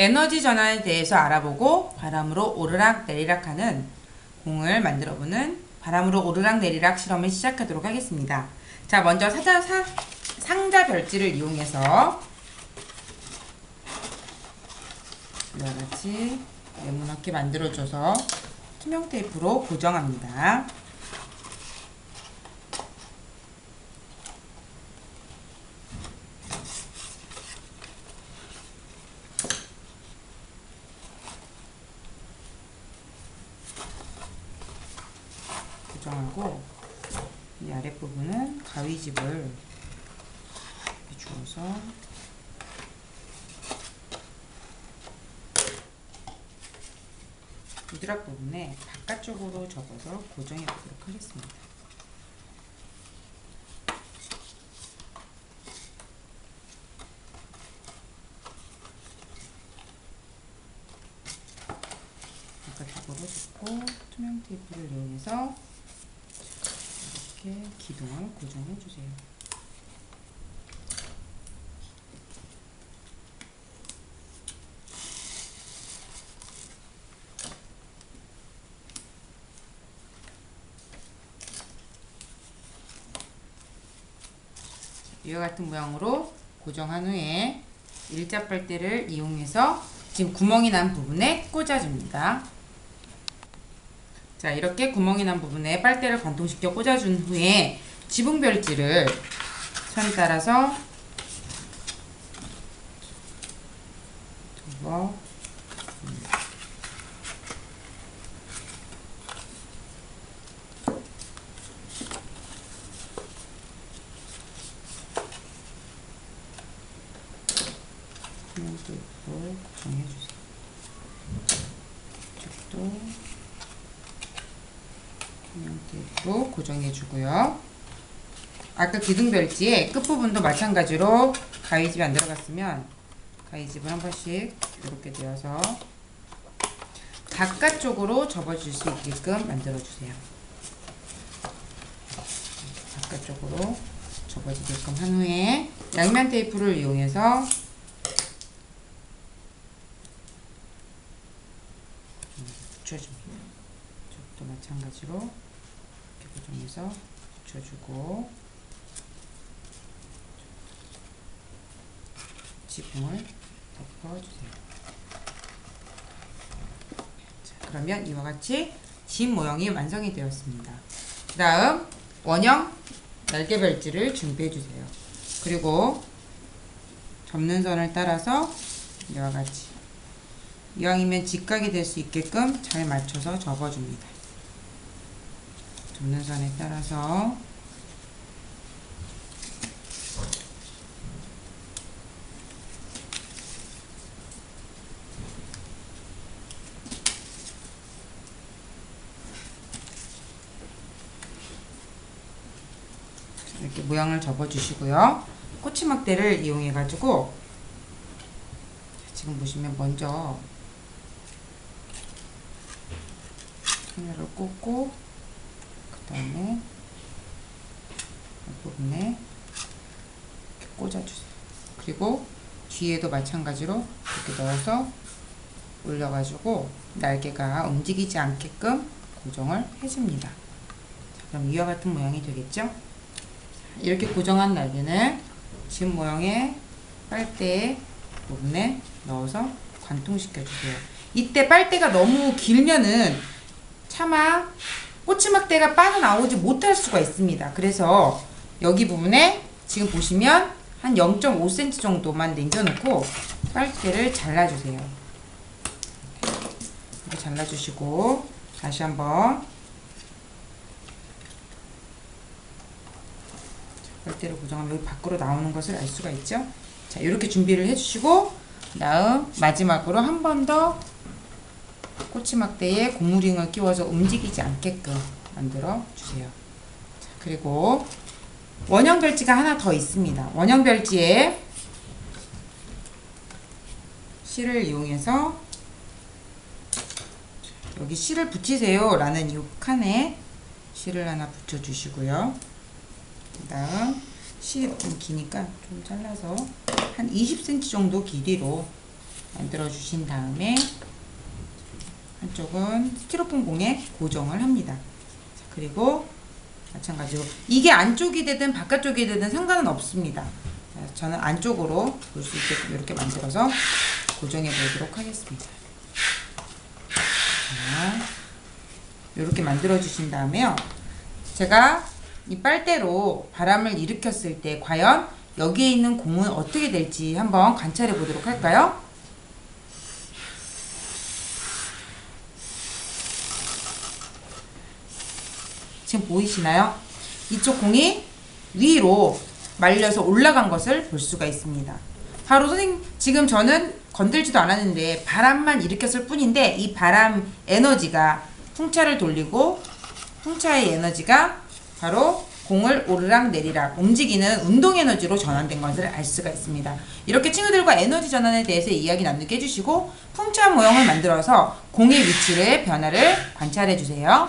에너지 전환에 대해서 알아보고 바람으로 오르락 내리락 하는 공을 만들어 보는 바람으로 오르락 내리락 실험을 시작하도록 하겠습니다. 자, 먼저 사자, 사, 상자 별지를 이용해서 이와 같이 네모나게 만들어줘서 투명 테이프로 고정합니다. 고정 하고 이 아랫부분은 가위집을 이렇게 주어서 부드락 부분에 바깥쪽으로 접어서 고정해 보도록 하겠습니다. 바깥쪽으로 접고 투명 테이프를 이용해서 이렇게 기둥을 고정해 주세요. 이와 같은 모양으로 고정한 후에 일자 빨대를 이용해서 지금 구멍이 난 부분에 꽂아줍니다. 자 이렇게 구멍이 난 부분에 빨대를 관통시켜 꽂아준 후에 지붕별지를 선 따라서 접어 이쪽도 고정해주세요. 이쪽도 그냥 고정해주고요. 아까 기둥별지의 끝부분도 마찬가지로 가위집이 안 들어갔으면 가위집을 한 번씩 이렇게 되어서 바깥쪽으로 접어줄 수 있게끔 만들어주세요. 바깥쪽으로 접어지게끔 한 후에 양면 테이프를 이용해서 붙여줍니다. 이쪽도 마찬가지로 이렇게 고정해서 붙여주고 지붕을 덮어주세요. 자, 그러면 이와 같이 집 모형이 완성이 되었습니다. 그 다음 원형 날개별지를 준비해 주세요. 그리고 접는 선을 따라서 이와 같이 이왕이면 직각이 될 수 있게끔 잘 맞춰서 접어줍니다. 접는 선에 따라서 이렇게 모양을 접어주시고요. 꼬치막대를 이용해 가지고 지금 보시면 먼저 소매를 꽂고 그 다음에 부분에 꽂아주세요. 그리고 뒤에도 마찬가지로 이렇게 넣어서 올려가지고 날개가 움직이지 않게끔 고정을 해줍니다. 자, 그럼 이와 같은 모양이 되겠죠? 이렇게 고정한 날개는 집 모양의 빨대 부분에 넣어서 관통시켜 주세요. 이때 빨대가 너무 길면은 차마 꼬치막대가 빠져나오지 못할 수가 있습니다. 그래서 여기 부분에 지금 보시면 한 0.5cm 정도만 남겨놓고 빨대를 잘라주세요. 이렇게 잘라주시고 다시 한번 빨대를 고정하면 여기 밖으로 나오는 것을 알 수가 있죠. 자 이렇게 준비를 해주시고 다음 마지막으로 한 번 더 꼬치막대에 고무링을 끼워서 움직이지 않게끔 만들어 주세요. 자, 그리고 원형 별지가 하나 더 있습니다. 원형 별지에 실을 이용해서 여기 실을 붙이세요 라는 이 칸에 실을 하나 붙여 주시고요. 그 다음 실이 좀 기니까 좀 잘라서 한 20cm 정도 길이로 만들어 주신 다음에 한쪽은 스티로폼 공에 고정을 합니다. 자, 그리고 마찬가지로 이게 안쪽이 되든 바깥쪽이 되든 상관은 없습니다. 자, 저는 안쪽으로 볼 수 있게끔 이렇게 만들어서 고정해 보도록 하겠습니다. 자, 이렇게 만들어 주신 다음에요. 제가 이 빨대로 바람을 일으켰을 때 과연 여기에 있는 공은 어떻게 될지 한번 관찰해 보도록 할까요? 지금 보이시나요? 이쪽 공이 위로 말려서 올라간 것을 볼 수가 있습니다. 바로 선생님 지금 저는 건들지도 않았는데 바람만 일으켰을 뿐인데 이 바람 에너지가 풍차를 돌리고 풍차의 에너지가 바로 공을 오르락 내리락 움직이는 운동 에너지로 전환된 것을 알 수가 있습니다. 이렇게 친구들과 에너지 전환에 대해서 이야기 나누게 해주시고 풍차 모형을 만들어서 공의 위치를 변화를 관찰해 주세요.